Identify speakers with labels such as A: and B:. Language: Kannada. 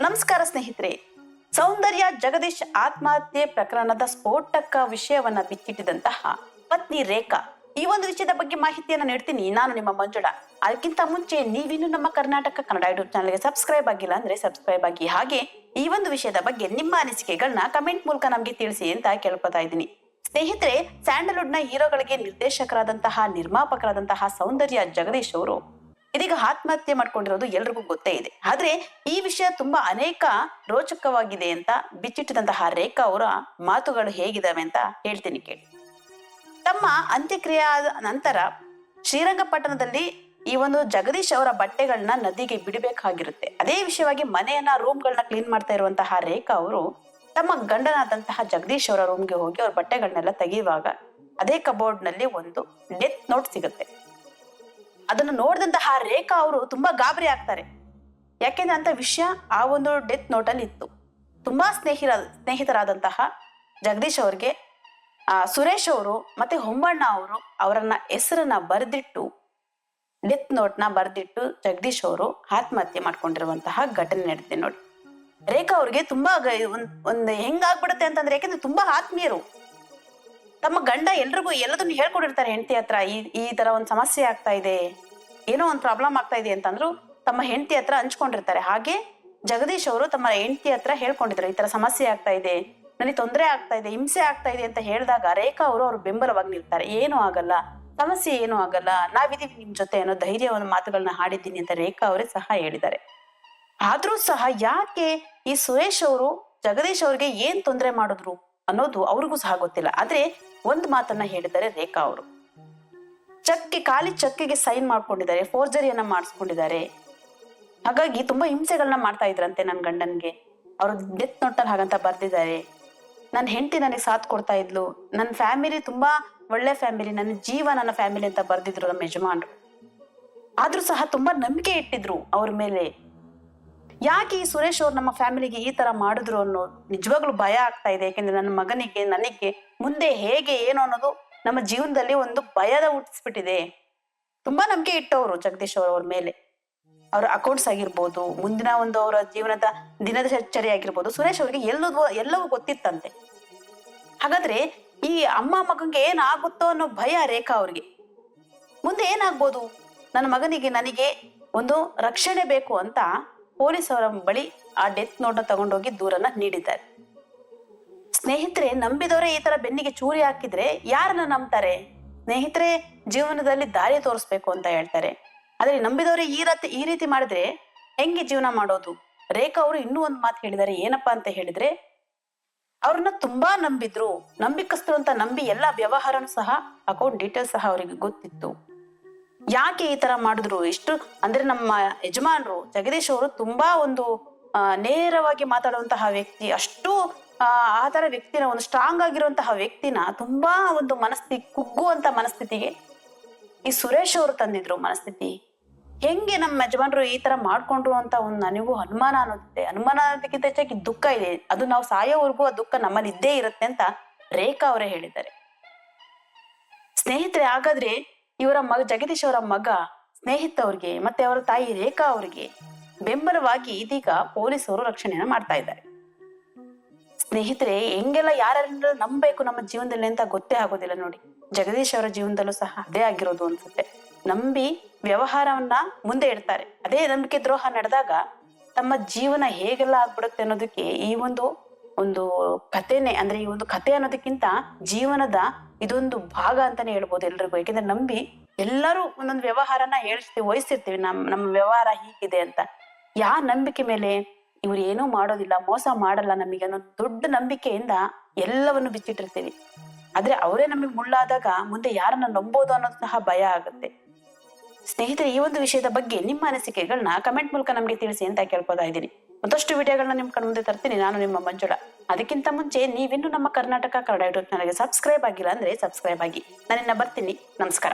A: ನಮಸ್ಕಾರ ಸ್ನೇಹಿತರೆ. ಸೌಂದರ್ಯ ಜಗದೀಶ್ ಆತ್ಮಹತ್ಯೆ ಪ್ರಕರಣದ ಸ್ಫೋಟಕ ವಿಷಯವನ್ನ ಬಿಚ್ಚಿಟ್ಟಿದಂತಹ ಪತ್ನಿ ರೇಖಾ. ಈ ಒಂದು ವಿಷಯದ ಬಗ್ಗೆ ಮಾಹಿತಿಯನ್ನ ನೀಡ್ತೀನಿ. ನಾನು ನಿಮ್ಮ ಮಂಜುಳ. ಅದಕ್ಕಿಂತ ಮುಂಚೆ ನೀವಿನ್ನು ನಮ್ಮ ಕರ್ನಾಟಕ ಕನ್ನಡ ಯೂಟ್ಯೂಬ್ ಚಾನಲ್ಗೆ ಸಬ್ಸ್ಕ್ರೈಬ್ ಆಗಿಲ್ಲ ಅಂದ್ರೆ ಸಬ್ಸ್ಕ್ರೈಬ್ ಆಗಿ. ಹಾಗೆ ಈ ಒಂದು ವಿಷಯದ ಬಗ್ಗೆ ನಿಮ್ಮ ಅನಿಸಿಕೆಗಳನ್ನ ಕಮೆಂಟ್ ಮೂಲಕ ನಮ್ಗೆ ತಿಳಿಸಿ ಅಂತ ಕೇಳ್ಕೊತಾ ಇದ್ದೀನಿ. ಸ್ನೇಹಿತರೆ ಸ್ಯಾಂಡಲ್ವುಡ್ನ ಹೀರೋಗಳಿಗೆ ನಿರ್ದೇಶಕರಾದಂತಹ, ನಿರ್ಮಾಪಕರಾದಂತಹ ಸೌಂದರ್ಯ ಜಗದೀಶ್ ಅವರು ಇದೀಗ ಆತ್ಮಹತ್ಯೆ ಮಾಡ್ಕೊಂಡಿರೋದು ಎಲ್ರಿಗೂ ಗೊತ್ತೇ ಇದೆ. ಆದ್ರೆ ಈ ವಿಷಯ ತುಂಬಾ ಅನೇಕ ರೋಚಕವಾಗಿದೆ ಅಂತ ಬಿಚ್ಚಿಟ್ಟಿದಂತಹ ರೇಖಾ ಅವರ ಮಾತುಗಳು ಹೇಗಿದಾವೆ ಅಂತ ಹೇಳ್ತೀನಿ ಕೇಳಿ. ತಮ್ಮ ಅಂತ್ಯಕ್ರಿಯೆ ಆದ ನಂತರ ಶ್ರೀರಂಗಪಟ್ಟಣದಲ್ಲಿ ಈ ಒಂದು ಜಗದೀಶ್ ಅವರ ಬಟ್ಟೆಗಳನ್ನ ನದಿಗೆ ಬಿಡಬೇಕಾಗಿರುತ್ತೆ. ಅದೇ ವಿಷಯವಾಗಿ ಮನೆಯನ್ನ, ರೂಮ್ಗಳನ್ನ ಕ್ಲೀನ್ ಮಾಡ್ತಾ ಇರುವಂತಹ ರೇಖಾ ಅವರು ತಮ್ಮ ಗಂಡನಾದಂತಹ ಜಗದೀಶ್ ಅವರ ರೂಮ್ಗೆ ಹೋಗಿ ಅವ್ರ ಬಟ್ಟೆಗಳನ್ನೆಲ್ಲ ತೆಗೆಯುವಾಗ ಅದೇ ಕಬೋರ್ಡ್ನಲ್ಲಿ ಒಂದು ಡೆತ್ ನೋಟ್ ಸಿಗುತ್ತೆ. ಅದನ್ನು ನೋಡಿದಂತಹ ರೇಖಾ ಅವರು ತುಂಬಾ ಗಾಬರಿ ಆಗ್ತಾರೆ. ಯಾಕೆಂದ್ರೆ ಅಂತ ವಿಷಯ ಆ ಒಂದು ಡೆತ್ ನೋಟಲ್ಲಿ ಇತ್ತು. ತುಂಬಾ ಸ್ನೇಹಿರ, ಸ್ನೇಹಿತರಾದಂತಹ ಜಗದೀಶ್ ಅವ್ರಿಗೆ ಸುರೇಶ್ ಅವರು ಮತ್ತೆ ಹೊಂಬಣ್ಣ ಅವರು ಅವರನ್ನ ಹೆಸರನ್ನ ಬರೆದಿಟ್ಟು, ಡೆತ್ ನೋಟ್ನ ಬರೆದಿಟ್ಟು ಜಗದೀಶ್ ಅವರು ಆತ್ಮಹತ್ಯೆ ಮಾಡ್ಕೊಂಡಿರುವಂತಹ ಘಟನೆ ನಡೆದಿದೆ ನೋಡಿ. ರೇಖಾ ಅವ್ರಿಗೆ ತುಂಬಾ ಒಂದ್ ಒಂದ್ ಹೆಂಗಾಗ್ಬಿಡುತ್ತೆ ಅಂತಂದ್ರೆ ಯಾಕೆಂದ್ರೆ ತುಂಬಾ ಆತ್ಮೀಯರು. ತಮ್ಮ ಗಂಡ ಎಲ್ರಿಗೂ ಎಲ್ಲದನ್ನು ಹೇಳ್ಕೊಂಡಿರ್ತಾರೆ ಹೆಂಡತಿ ಹತ್ರ. ಈ ಈ ತರ ಒಂದು ಸಮಸ್ಯೆ ಆಗ್ತಾ ಇದೆ. ಏನೋ ಒಂದು ಪ್ರಾಬ್ಲಮ್ ಆಗ್ತಾ ಇದೆ ಅಂತಂದ್ರು ತಮ್ಮ ಹೆಂಡತಿ ಹತ್ರ ಹಂಚ್ಕೊಂಡಿರ್ತಾರೆ. ಹಾಗೆ ಜಗದೀಶ್ ಅವರು ತಮ್ಮ ಹೆಂಡತಿ ಹತ್ರ ಹೇಳ್ಕೊಂಡಿದ್ರು, ಈ ತರ ಸಮಸ್ಯೆ ಆಗ್ತಾ ಇದೆ, ನನಗೆ ತೊಂದರೆ ಆಗ್ತಾ ಇದೆ, ಹಿಂಸೆ ಆಗ್ತಾ ಇದೆ ಅಂತ ಹೇಳಿದಾಗ ರೇಖಾ ಅವರು ಅವ್ರ ಬೆಂಬಲವಾಗಿ ನಿಲ್ತಾರೆ. ಏನು ಆಗಲ್ಲ, ಸಮಸ್ಯೆ ಏನು ಆಗಲ್ಲ, ನಾವಿದೀವಿ ನಿಮ್ ಜೊತೆ ಅನ್ನೋ ಧೈರ್ಯವನ್ನು ಮಾತುಗಳನ್ನ ಹಾಡಿದ್ದೀನಿ ಅಂತ ರೇಖಾ ಅವರೇ ಸಹ ಹೇಳಿದ್ದಾರೆ. ಆದ್ರೂ ಸಹ ಯಾಕೆ ಈ ಸುರೇಶ್ ಅವರು, ಜಗದೀಶ್ ಅವ್ರಿಗೆ ಏನ್ ತೊಂದರೆ ಮಾಡಿದ್ರು ಅನ್ನೋದು ಅವ್ರಿಗೂ ಸಹ ಗೊತ್ತಿಲ್ಲ. ಆದ್ರೆ ಒಂದ್ ಮಾತನ್ನ ಹೇಳಿದ್ದಾರೆ ರೇಖಾ ಅವರು. ಚಕ್ಕೆ, ಖಾಲಿ ಚಕ್ಕಿಗೆ ಸೈನ್ ಮಾಡ್ಕೊಂಡಿದ್ದಾರೆ, ಫೋರ್ಜರಿಯನ್ನ ಮಾಡಿಸ್ಕೊಂಡಿದ್ದಾರೆ. ಹಾಗಾಗಿ ತುಂಬಾ ಹಿಂಸೆಗಳನ್ನ ಮಾಡ್ತಾ ಇದ್ರಂತೆ ನನ್ನ ಗಂಡನ್ಗೆ. ಅವರು ಡೆತ್ ನೋಟಲ್ಲಿ ಹಾಗಂತ ಬರ್ದಿದ್ದಾರೆ. ನನ್ನ ಹೆಂಡತಿ ನನಗೆ ಸಾಥ್ ಕೊಡ್ತಾ ಇದ್ಲು. ನನ್ನ ಫ್ಯಾಮಿಲಿ ತುಂಬಾ ಒಳ್ಳೆ ಫ್ಯಾಮಿಲಿ, ನನ್ನ ಜೀವ ನನ್ನ ಫ್ಯಾಮಿಲಿ ಅಂತ ಬರ್ದಿದ್ರು ನಮ್ಮ ಯಜಮಾನ್ರು. ಆದ್ರೂ ಸಹ ತುಂಬಾ ನಂಬಿಕೆ ಇಟ್ಟಿದ್ರು ಅವ್ರ ಮೇಲೆ. ಯಾಕೆ ಈ ಸುರೇಶ್ ಅವ್ರು ನಮ್ಮ ಫ್ಯಾಮಿಲಿಗೆ ಈ ತರ ಮಾಡಿದ್ರು ಅನ್ನೋ ನಿಜವಾಗ್ಲೂ ಭಯ ಆಗ್ತಾ ಇದೆ. ಯಾಕೆಂದ್ರೆ ನನ್ನ ಮಗನಿಗೆ, ನನಗೆ ಮುಂದೆ ಹೇಗೆ ಏನು ಅನ್ನೋದು ನಮ್ಮ ಜೀವನದಲ್ಲಿ ಒಂದು ಭಯದ ಹುಟ್ಟಿಸ್ಬಿಟ್ಟಿದೆ. ತುಂಬಾ ನಂಬಿಕೆ ಇಟ್ಟವರು ಜಗದೀಶ್ ಅವ್ರ ಅವ್ರ ಮೇಲೆ. ಅವ್ರ ಅಕೌಂಟ್ಸ್ ಆಗಿರ್ಬೋದು, ಮುಂದಿನ ಒಂದು ಅವರ ಜೀವನದ ದಿನದಚರಿ ಆಗಿರ್ಬೋದು, ಸುರೇಶ್ ಅವರಿಗೆ ಎಲ್ಲವೂ ಎಲ್ಲವೂ ಗೊತ್ತಿತ್ತಂತೆ. ಹಾಗಾದ್ರೆ ಈ ಅಮ್ಮ ಮಗಂಗೆ ಏನಾಗುತ್ತೋ ಅನ್ನೋ ಭಯ ರೇಖಾ ಅವ್ರಿಗೆ. ಮುಂದೆ ಏನಾಗ್ಬೋದು? ನನ್ನ ಮಗನಿಗೆ, ನನಗೆ ಒಂದು ರಕ್ಷಣೆ ಬೇಕು ಅಂತ ಪೊಲೀಸ್ ಬಳಿ ಆ ಡೆತ್ ನೋಟ್ನ ತಗೊಂಡೋಗಿ ದೂರನ್ನ ನೀಡಿದ್ದಾರೆ. ಸ್ನೇಹಿತರೆ, ನಂಬಿದವರೇ ಈ ತರ ಬೆನ್ನಿಗೆ ಚೂರಿ ಹಾಕಿದ್ರೆ ಯಾರನ್ನ ನಂಬ್ತಾರೆ? ಸ್ನೇಹಿತರೆ, ಜೀವನದಲ್ಲಿ ದಾರಿ ತೋರಿಸ್ಬೇಕು ಅಂತ ಹೇಳ್ತಾರೆ. ಆದ್ರೆ ನಂಬಿದವರೇ ಈ ರೀತಿ ಈ ರೀತಿ ಮಾಡಿದ್ರೆ ಹೆಂಗೆ ಜೀವನ ಮಾಡೋದು? ರೇಖಾ ಅವರು ಇನ್ನೂ ಒಂದು ಮಾತು ಹೇಳಿದ್ದಾರೆ, ಏನಪ್ಪಾ ಅಂತ ಹೇಳಿದ್ರೆ, ಅವ್ರನ್ನ ತುಂಬಾ ನಂಬಿದ್ರು. ನಂಬಿಕಸ್ತರು ಅಂತ ನಂಬಿ ಎಲ್ಲಾ ವ್ಯವಹಾರನೂ ಸಹ ಅಕೌಂಟ್ ಡೀಟೇಲ್ಸ್ ಸಹ ಅವರಿಗೆ ಗೊತ್ತಿತ್ತು. ಯಾಕೆ ಈ ತರ ಮಾಡಿದ್ರು? ಇಷ್ಟು, ಅಂದ್ರೆ ನಮ್ಮ ಯಜಮಾನ್ರು, ಜಗದೀಶ್ ಅವರು ತುಂಬಾ ಒಂದು ನೇರವಾಗಿ ಮಾತಾಡುವಂತಹ ವ್ಯಕ್ತಿ. ಅಷ್ಟು, ಆ ತರ ವ್ಯಕ್ತಿನ, ಒಂದು ಸ್ಟ್ರಾಂಗ್ ಆಗಿರುವಂತಹ ವ್ಯಕ್ತಿನ ತುಂಬಾ ಒಂದು ಮನಸ್ಥಿತಿ ಕುಗ್ಗುವಂತ ಮನಸ್ಥಿತಿಗೆ ಈ ಸುರೇಶ್ ಅವರು ತಂದಿದ್ರು ಮನಸ್ಥಿತಿ. ಹೆಂಗೆ ನಮ್ಮ ಯಜಮಾನ್ರು ಈ ತರ ಮಾಡ್ಕೊಂಡ್ರು ಅಂತ ಒಂದು ನನಗೂ ಅನುಮಾನ ಅನ್ನೋದಿದೆ ಅನುಮಾನ ಅನ್ನೋದಕ್ಕಿಂತ ಹೆಚ್ಚಾಗಿ ದುಃಖ ಇದೆ. ಅದು ನಾವು ಸಾಯೋವರೆಗೂ ಆ ದುಃಖ ನಮ್ಮಲ್ಲಿ ಇದ್ದೇ ಇರುತ್ತೆ ಅಂತ ರೇಖಾ ಅವರೇ ಹೇಳಿದ್ದಾರೆ. ಸ್ನೇಹಿತರೆ, ಹಾಗಾದ್ರೆ ಇವರ ಮಗ ಜಗದೀಶ್ ಅವರ ಮಗ ಸ್ನೇಹಿತ ಅವ್ರಿಗೆ, ಮತ್ತೆ ಅವರ ತಾಯಿ ರೇಖಾ ಅವರಿಗೆ ಬೆಂಬಲವಾಗಿ ಇದೀಗ ಪೊಲೀಸರು ರಕ್ಷಣೆಯನ್ನ ಮಾಡ್ತಾ ಇದ್ದಾರೆ. ಸ್ನೇಹಿತರೆ, ಹೆಂಗೆಲ್ಲ ಯಾರ್ಯಾರ ನಂಬಬೇಕು ನಮ್ಮ ಜೀವನದಲ್ಲಿ ಅಂತ ಗೊತ್ತೇ ಆಗೋದಿಲ್ಲ ನೋಡಿ. ಜಗದೀಶ್ ಅವರ ಜೀವನದಲ್ಲೂ ಸಹ ಅದೇ ಆಗಿರೋದು ಅನ್ಸುತ್ತೆ. ನಂಬಿ ವ್ಯವಹಾರವನ್ನ ಮುಂದೆ ಇಡ್ತಾರೆ. ಅದೇ ನಂಬಿಕೆ ದ್ರೋಹ ನಡೆದಾಗ ತಮ್ಮ ಜೀವನ ಹೇಗೆಲ್ಲ ಆಗ್ಬಿಡುತ್ತೆ ಅನ್ನೋದಕ್ಕೆ ಈ ಒಂದು ಒಂದು ಕಥೆನೆ ಅಂದ್ರೆ ಈ ಒಂದು ಕಥೆ ಅನ್ನೋದಕ್ಕಿಂತ ಜೀವನದ ಇದೊಂದು ಭಾಗ ಅಂತಾನೆ ಹೇಳ್ಬೋದು ಎಲ್ರಿಗೂ. ಯಾಕೆಂದ್ರೆ ನಂಬಿ ಎಲ್ಲರೂ ಒಂದೊಂದು ವ್ಯವಹಾರನ ಹೇಳ್ತೀವಿ ವಹಿಸಿರ್ತೀವಿ. ನಮ್, ನಮ್ಮ ವ್ಯವಹಾರ ಹೀಗಿದೆ ಅಂತ. ಯಾ ನಂಬಿಕೆ ಮೇಲೆ ಇವ್ರು ಏನೂ ಮಾಡೋದಿಲ್ಲ, ಮೋಸ ಮಾಡಲ್ಲ ನಮಗೆ ಅನ್ನೋ ದೊಡ್ಡ ನಂಬಿಕೆಯಿಂದ ಎಲ್ಲವನ್ನು ಬಿಚ್ಚಿಟ್ಟಿರ್ತೀವಿ. ಆದ್ರೆ ಅವರೇ ನಮಗೆ ಮುಳ್ಳಾದಾಗ ಮುಂದೆ ಯಾರನ್ನ ನಂಬೋದು ಅನ್ನೋದು ಭಯ ಆಗುತ್ತೆ. ಸ್ನೇಹಿತರೆ, ಈ ಒಂದು ವಿಷಯದ ಬಗ್ಗೆ ನಿಮ್ಮ ಅನಿಸಿಕೆಗಳನ್ನ ಕಮೆಂಟ್ ಮೂಲಕ ನಮಗೆ ತಿಳಿಸಿ ಅಂತ ಕೇಳ್ಕೊತಾ ಇದ್ದೀನಿ. ಮತ್ತಷ್ಟು ವಿಡಿಯೋಗಳನ್ನ ನಿಮ್ ಕಣ್ಮುಂದೆ ಮುಂದೆ ತರ್ತೀನಿ, ನಾನು ನಿಮ್ಮ ಮಂಜುಳ. ಅದಕ್ಕಿಂತ ಮುಂಚೆ ನೀವಿನ್ನು ನಮ್ಮ ಕರ್ನಾಟಕ ಕನ್ನಡ ಯೂಟ್ಯೂಬ್ ಚಾನಲ್ಗೆ ಸಬ್ಸ್ಕ್ರೈಬ್ ಆಗಿಲ್ಲ ಅಂದ್ರೆ ಸಬ್ಸ್ಕ್ರೈಬ್ ಆಗಿ. ನಾನಿನ್ನ ಬರ್ತೀನಿ. ನಮಸ್ಕಾರ.